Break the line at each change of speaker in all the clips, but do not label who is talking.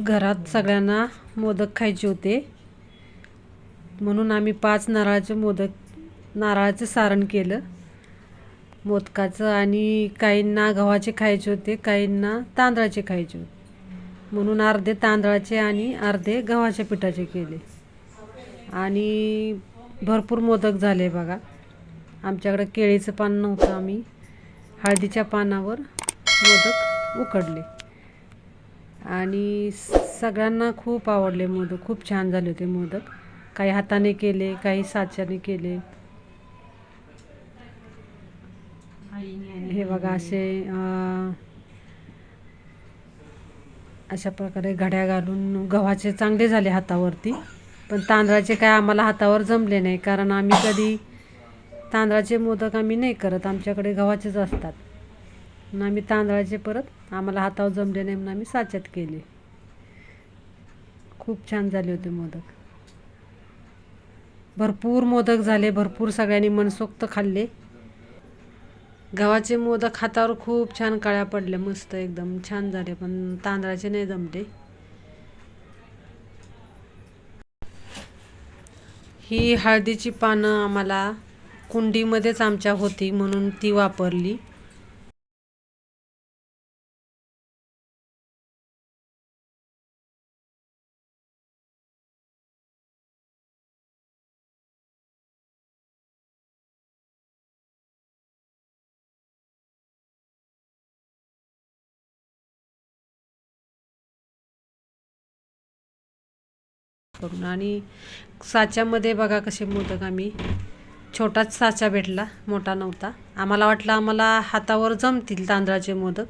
घरात सगळ्यांना मोदक खायचे होते. म्हणून आम्ही पाच नारळाचे मोदक नारळाचं सारण केलं. मोदकाचं आणि काहींना गव्हाचे खायचे होते काहींना तांदळाचे खायचे होते. म्हणून अर्धे तांदळाचे आणि अर्धे गव्हाच्या पिठाचे केले. आणि भरपूर मोदक झाले बघा. आमच्याकडं केळीचं पान नव्हतं आम्ही. हळदीच्या पानावर मोदक उकडले. आणि सगळ्यांना खूप आवडले मोदक. खूप छान झाले होते मोदक. काही हाताने केले काही साच्याने केले. हे बघा असे अशा प्रकारे घड्या घालून गव्हाचे चांगले झाले हातावरती. पण तांदळाचे काय आम्हाला हातावर जमले नाही कारण आम्ही कधी तांदळाचे मोदक आम्ही नाही करत. आमच्याकडे गव्हाचेच असतात. म्हणून आम्ही तांदळाचे परत आम्हाला हातावर जमले नाही म्हणून आम्ही साच्यात केले. खूप छान झाले होते मोदक. भरपूर मोदक झाले भरपूर सगळ्यांनी मनसोक्त खाल्ले. गव्हाचे मोदक हातावर खूप छान काळ्या पडल्या मस्त एकदम छान झाले पण तांदळाचे नाही जमले. ही हळदीची पानं आम्हाला कुंडीमध्येच आमच्या होती म्हणून ती वापरली. करून आणि साच्यामध्ये बघा कसे मोदक आम्ही. छोटाच साचा भेटला मोठा नव्हता. आम्हाला वाटलं आम्हाला हातावर जमतील तांदळाचे मोदक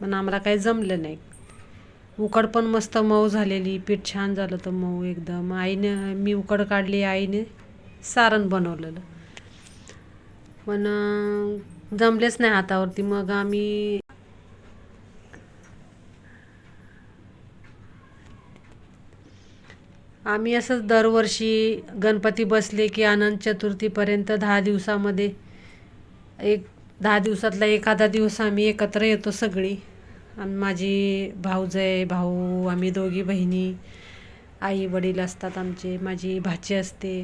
पण आम्हाला काही जमलं नाही. उकड पण मस्त मऊ झालेली पीठ छान झालं तर मऊ एकदम. आईने मी उकड काढली आईने सारण बनवलेलं. पण जमलेच नाही हातावरती. मग आम्ही आम्ही असंच दरवर्षी गणपती बसले की अनंत चतुर्थीपर्यंत दहा दिवसामध्ये एक दहा दिवसातला एखादा दिवस आम्ही एकत्र येतो सगळी. आणि माझी भाऊजय भाऊ आम्ही दोघी बहिणी आई वडील असतात आमचे माझी भाची असते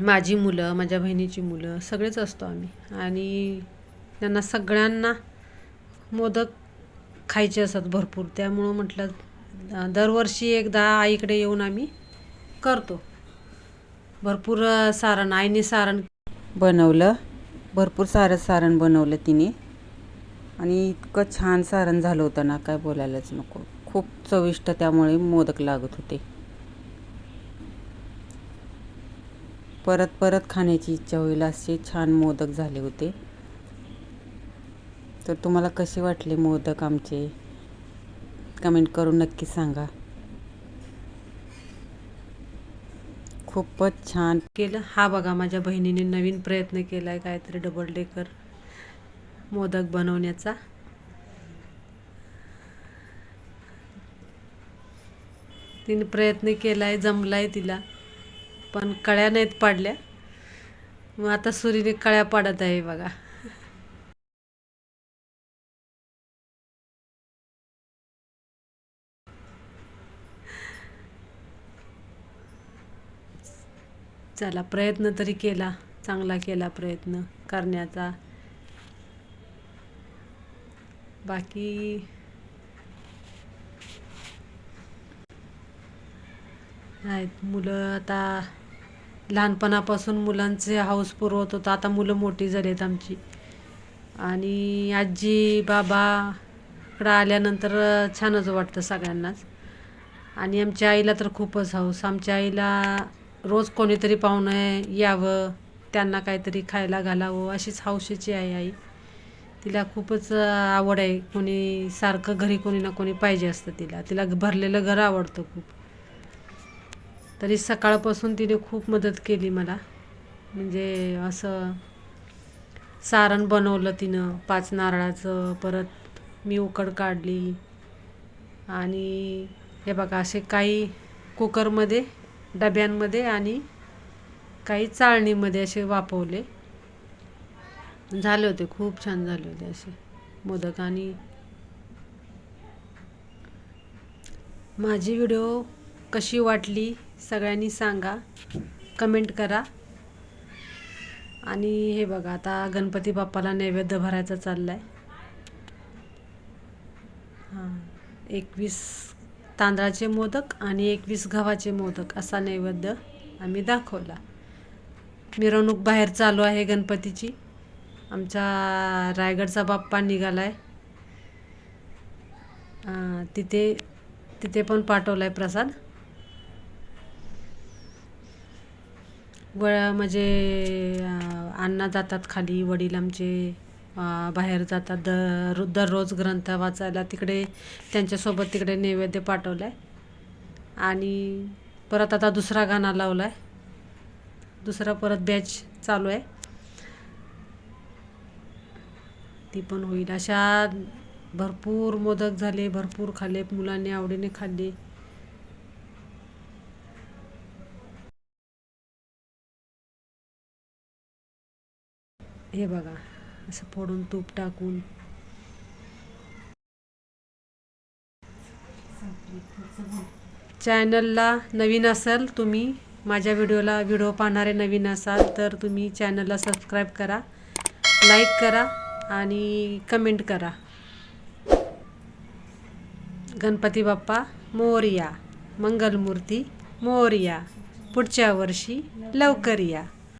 माझी मुलं माझ्या बहिणीची मुलं सगळेच असतो आम्ही. आणि त्यांना सगळ्यांना मोदक खायचे असतात भरपूर. त्यामुळं म्हटलं दरवर्षी एकदा आईकडे येऊन आम्ही करतो. भरपूर सारण आईने सारण
बनवलं. भरपूर सारं सारण बनवलं तिने. आणि इतकं छान सारण झालं होतं ना काय बोलायलाच नको. खूप चविष्ट त्यामुळे मोदक लागत होते. परत परत खाण्याची इच्छा होईल असे छान मोदक झाले होते. तर तुम्हाला कसे वाटले मोदक आमचे? कमेंट करून नक्की सांगा. खूपच छान
केलं. हा बघा माझ्या बहिणीने नवीन प्रयत्न केला आहे काहीतरी डबल डेकर मोदक बनवण्याचा. तिने प्रयत्न केला आहे जमला आहे तिला पण कळ्या नाहीत पाडल्या. मग आता सुरीने कळ्या पाडत आहे बघा. चला प्रयत्न तरी केला. चांगला केला प्रयत्न करण्याचा. बाकी आहेत मुलं आता. लहानपणापासून मुलांचे हाऊस पुरवत होतं आता मुलं मोठी झाली आहेत आमची. आणि आजी बाबाकडं आल्यानंतर छानच वाटतं सगळ्यांनाच. आणि आमच्या आईला तर खूपच हौस. आमच्या आईला रोज कोणीतरी पाहुणं यावं त्यांना काहीतरी खायला घालावं अशीच हौशीची आहे आई. तिला खूपच आवड आहे. कोणी सारखं घरी कोणी ना कोणी पाहिजे असतं तिला. तिला भरलेलं घर आवडतं खूप. तरी सकाळपासून तिने खूप मदत केली मला. म्हणजे असं सारण बनवलं तिनं पाच नारळाचं परत मी उकड काढली. आणि हे बघा असे काही कुकरमध्ये डब्यांमध्ये आणि काही चाळणीमध्ये असे वापवले झाले होते खूप छान झाले होते असे. मोदक आणि माझी व्हिडिओ कशी वाटली सगळ्यांनी सांगा. कमेंट करा. आणि हे बघा आता गणपती बाप्पाला नैवेद्य भरायचा चालला आहे हां एकवीस तांदळाचे मोदक आणि एकवीस गव्हाचे मोदक असा नैवेद्य आम्ही दाखवला. मिरवणूक बाहेर चालू आहे गणपतीची. आमचा रायगडचा बाप्पा निघाला आहे तिथे तिथे पण पाठवला आहे प्रसाद. व म्हणजे अन्न अण्णा जातात खाली वडील आमचे. बाहेर जातात. दर दररोज ग्रंथ वाचायला तिकडे त्यांच्यासोबत तिकडे नैवेद्य पाठवला आहे आणि परत आता दुसरा गाणा लावला आहे दुसरा परत बॅच चालू आहे. ती पण होईल. अशा भरपूर मोदक झाले भरपूर खाल्ले मुलांनी आवडीने खाल्ले. हे बघा. असं फोडून तूप टाकून. चॅनलला नवीन असाल तुम्ही माझ्या व्हिडिओला व्हिडिओ पाहणारे नवीन असाल तर तुम्ही चॅनलला सबस्क्राईब करा लाईक करा आणि कमेंट करा. गणपती बाप्पा मोरया. मंगलमूर्ती मोरया. पुढच्या वर्षी लवकर या.